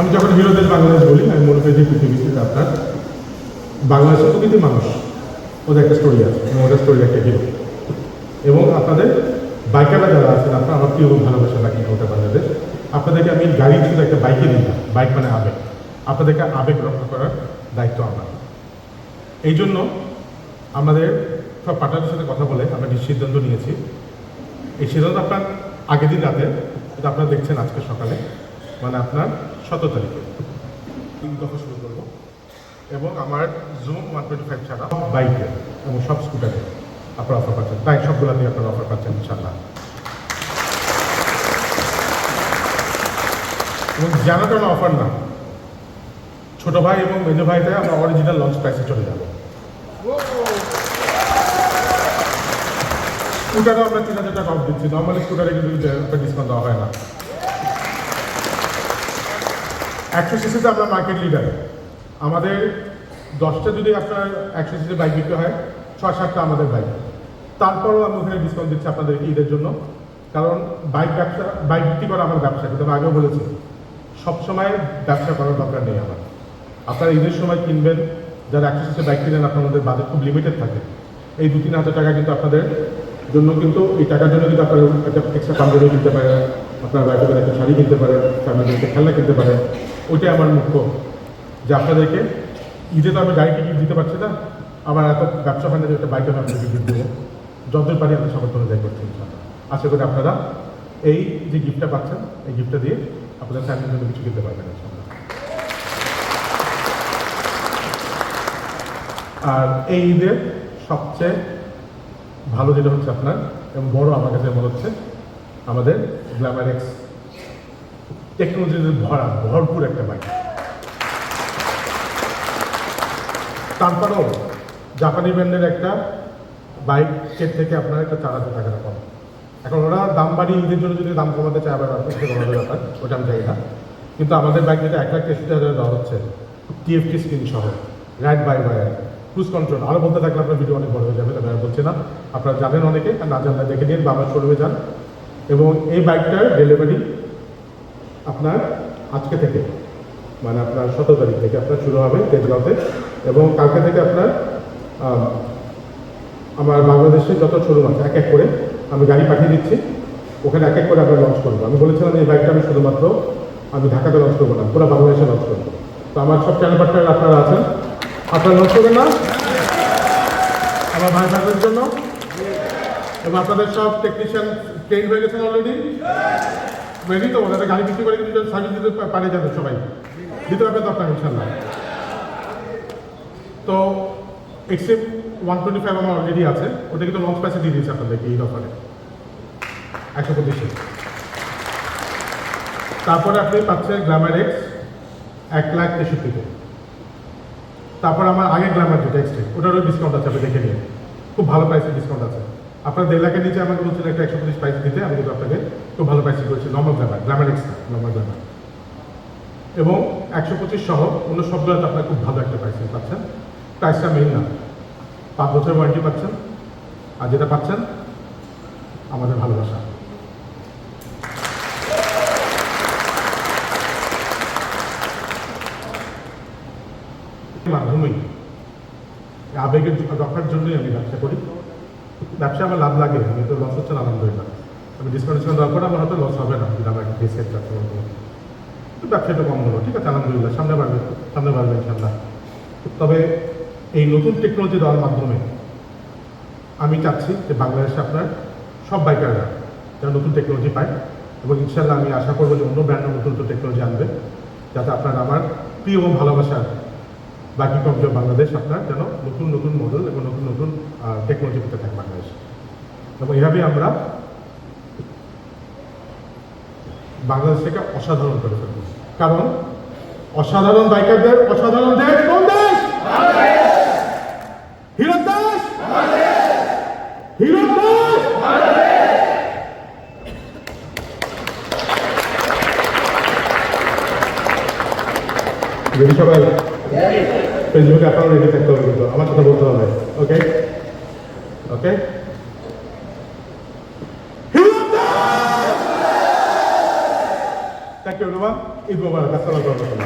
আমি যখন হিরোদের বাংলাদেশ বলি, আমি মনে করি যে পৃথিবীতে আপনার বাংলাদেশের প্রকৃতি মানুষ। ওদের একটা স্টোরি আছে ওদের স্টোরি একটা হিরো এবং আপনাদের বাইকাররা যারা আছেন, আপনার আমার এবং ভালোবাসা বাইকিং ওটা বাংলাদেশ আপনাদেরকে আমি গাড়ি শুধু একটা বাইকে দিই না বাইক মানে আবেগ। আপনাদেরকে আবেগ রক্ষা করার দায়িত্ব আমার। এই জন্য আমাদের সব পার্টনারের সাথে কথা বলে আমরা সিদ্ধান্ত নিয়েছি। এই সিদ্ধান্ত আপনার আগের দিন রাতে যেটা আপনারা দেখছেন আজকে সকালে। মানে আপনার সতেরো তারিখে। তিন দফা শুরু করব। এবং আমার জুম ওয়ান টোয়েন্টি ফাইভ ছাড়া বাইকে এবং সব স্কুটারে আপনারা অফার পাচ্ছেন। তাই সবগুলোতেই আপনারা অফার পাচ্ছেন ইনশাল্লাহ এবং জানাটা অফার না, ছোট ভাই এবং মেজো ভাইতে আমরা অরিজিনাল লঞ্চ প্রাইসে চলে যাব। স্কুটারও আমরা তিন হাজার টাকা অফ দিচ্ছি। নর্মালি স্কুটারে কিন্তু ডিসকাউন্ট দেওয়া হয় না। একশো সিসিতে আমরা মার্কেট লিডার আমাদের দশটা যদি আপনার একশো সিসি বাইক বিক্রি হয়, ছয় সাতটা আমাদের বাইক তারপরও আমি ওখানে ডিসকাউন্ট দিচ্ছি আপনাদেরকে ঈদের জন্য। কারণ বাইক ব্যবসা বাইক বিক্রি করা আমার ব্যবসা কিন্তু আমি আগেও বলেছি। সবসময় ব্যবসা করার দরকার নেই আমার। আপনারা ঈদের সময় কিনবেন, যারা একশো সিসি বাইক কিনেন, আপনাদের বাজেট খুব লিমিটেড থাকে। এই দু তিন হাজার টাকা কিন্তু আপনাদের জন্য কিন্তু, এই টাকার জন্য কিন্তু আপনারা একটা এক্সট্রা পাঞ্জাবি কিনতে পারেন। আপনার বাইকের একটা শাড়ি কিনতে পারেন ফ্যামিলিকে খেলনা কিনতে পারেন। ওইটাই আমার মুখ্য। যে আপনাদেরকে, ঈদে তো আমি গাড়িকে গিফট দিতে পারছি না আমার এত ব্যবসা যে একটা বাইক আমি আপনাদেরকে গিফট দেবো। যতই পারি আমি জন্য যাই করছি আশা করি আপনারা এই যে গিফটটা পাচ্ছেন, এই গিফটটা দিয়ে আপনাদের ফ্যামিলির জন্য কিছু কিনতে পারবেন আর এই ঈদের সবচেয়ে ভালো যেটা হচ্ছে আপনার, এবং বড় আমার কাছে মনে হচ্ছে আমাদের গ্ল্যামার এক্স টেকনোলজিতে ভরা, ভরপুর একটা বাইক তারপরেও জাপানি ব্র্যান্ডের একটা বাইকের থেকে আপনার একটা চার হাজার টাকা কম এখন ওরা দাম বাড়িয়ে ঈদের জন্য যদি দাম কমাতে চায় আবার ব্যাপার, ওটা আমি চাই না। কিন্তু আমাদের বাইক যেটা এক লাখ তেষট্টি হাজার দেওয়া হচ্ছে টিএফটি স্ক্রিন সহ ride by wire cruise control আরও বলতে থাকলে আপনার ভিডিও অনেক বড় হয়ে যাবে আমি বলছি না। আপনারা জানেন অনেকে না জানলে দেখে নিন বা আমার শোরুমে যান। এবং এই বাইকটার ডেলিভারি আপনার আজকে থেকে মানে আপনার সতেরো তারিখ থেকে আপনার শুরু হবে তেজগাঁওতে এবং কালকে থেকে আপনার আমার বাংলাদেশে যত শোরুম আছে, এক এক করে আমি গাড়ি পাঠিয়ে দিচ্ছি। ওখানে এক এক করে আমরা লঞ্চ করব। আমি বলেছিলাম এই বাইকটা আমি শুধুমাত্র আমি ঢাকাতে লঞ্চ করব না, পুরো বাংলাদেশে লঞ্চ করব। তো আমার সব চ্যানেল পার্টনার আপনারা আছেন। আপনারা লঞ্চ করবেন না? আমার ভাই ভাইদের জন্য? এবং আপনাদের সব টেকনিশিয়ান ট্রেন হয়ে গেছেন অলরেডি রেডি তো? ওনারা গাড়ি বিক্রি করে কিন্তু সার্ভিস দিতে পারে যাবে সবাই। দিতে পারবে দরকার ইনশাল্লাহ তো এক্সেপ ওয়ান টোয়েন্টি ফাইভ আমার অলরেডি আছে। ওটা কিন্তু লঞ্চ প্রাইসে দিয়ে দিয়েছে আপনাদেরকে এই অফারে একশো পঁচিশে। তারপরে আপনি পাচ্ছেন গ্ল্যামার এক্স এক লাখ তেষট্টিতে। তারপর আমার আগে গ্ল্যামার যেটা এক্সট্রা ওটারও ডিসকাউন্ট আছে, আপনি দেখে নিন। খুব ভালো প্রাইসে ডিসকাউন্ট আছে। আপনার দেড় লাখের নিচে আমাকে বলছেন একটা একশো পঁচিশ প্রাইস দিতে, আমি কিন্তু আপনাকে খুব ভালো প্রাইসে করেছি। Normal glamour glamour X normal glamour এবং একশো পঁচিশ সহ অন্য সবগুলোতে আপনার খুব ভালো একটা প্রাইসিং পাচ্ছেন। প্রাইসটা মেইন না। পাঁচ বছর ওয়ারেন্টি পাচ্ছেন। আর যেটা পাচ্ছেন, আমাদের ভালোবাসা। মাধ্যমেই আবেগের রক্ষার জন্যই আমি ব্যবসা করি। ব্যবসা আমার লাভ লাগে, আমি তো লস হচ্ছে না আলহামদুলিল্লাহ। আমি ডিসকাউন্ট ডিসকাউন্ট দেওয়ার পরে আমার হয়তো লস হবে না যদি আমার একটা ব্যবসা করব তো ব্যবসাটা কম হলো, ঠিক আছে, আলহামদুলিল্লাহ, সামনে বাড়বে সামনে বাড়বে ইনশাল্লাহ তবে এই নতুন টেকনোলজি দেওয়ার মাধ্যমে আমি চাচ্ছি যে বাংলাদেশে আপনার সব বাইকাররা যারা নতুন টেকনোলজি পায় এবং ইনশাল্লাহ আমি আশা করব যে অন্য ব্র্যান্ডের নতুন নতুন টেকনোলজি আনবে, যাতে আপনার আমার প্রিয় এবং ভালোবাসার বাকি কমজোর বাংলাদেশ আপনার যেন নতুন নতুন মডেল এবং নতুন নতুন টেকনোলজি পেতে থাকে বাংলাদেশ। এবং এভাবেই আমরা বাংলাদেশটাকে অসাধারণ করে ফেলব। কারণ অসাধারণ বাইকারদের, অসাধারণ দেশ কোন দেশ? হিরো দেশ সবাই ফেসবুকে আপনারা রেডি থাকতে হবে কিন্তু, আমার কথা বলতে হবে ওকে ওকে ঈদ মোবারক, আসসালামু আলাইকুম।